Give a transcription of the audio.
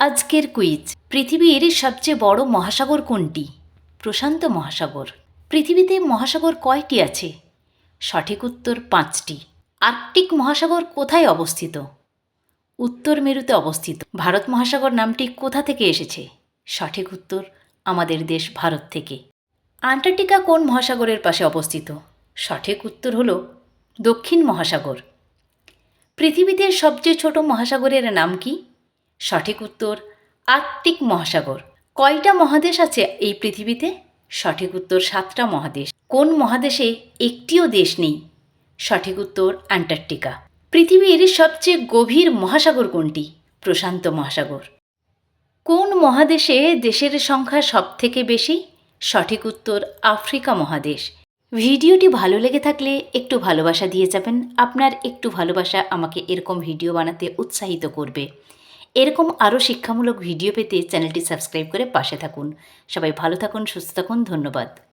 আজকের কুইজ। পৃথিবীর সবচেয়ে বড় মহাসাগর কোনটি? প্রশান্ত মহাসাগর। পৃথিবীতে মহাসাগর কয়টি আছে? সঠিক উত্তর পাঁচটি। আর্কটিক মহাসাগর কোথায় অবস্থিত? উত্তর মেরুতে অবস্থিত। ভারত মহাসাগর নামটি কোথা থেকে এসেছে? সঠিক উত্তর আমাদের দেশ ভারত থেকে। আন্টার্কটিকা কোন মহাসাগরের পাশে অবস্থিত? সঠিক উত্তর হল দক্ষিণ মহাসাগর। পৃথিবীতে সবচেয়ে ছোট মহাসাগরের নাম কি? সঠিক উত্তর আর্কটিক মহাসাগর। কয়টা মহাদেশ আছে এই পৃথিবীতে? সঠিক উত্তর, সাতটা মহাদেশ। কোন মহাদেশে একটিও দেশ নেই? সঠিক উত্তর, অ্যান্টার্কটিকা। পৃথিবীর সবচেয়ে গভীর মহাসাগর কোনটি? প্রশান্ত মহাসাগর। কোন মহাদেশে দেশের সংখ্যা সবথেকে বেশি? সঠিক উত্তর, আফ্রিকা মহাদেশ। ভিডিওটি ভালো লেগে থাকলে একটু ভালোবাসা দিয়ে যাবেন। আপনার একটু ভালোবাসা আমাকে এরকম ভিডিও বানাতে উৎসাহিত করবে। এরকম আরও শিক্ষামূলক ভিডিও পেতে চ্যানেলটি সাবস্ক্রাইব করে পাশে থাকুন। সবাই ভালো থাকুন, সুস্থ থাকুন, ধন্যবাদ।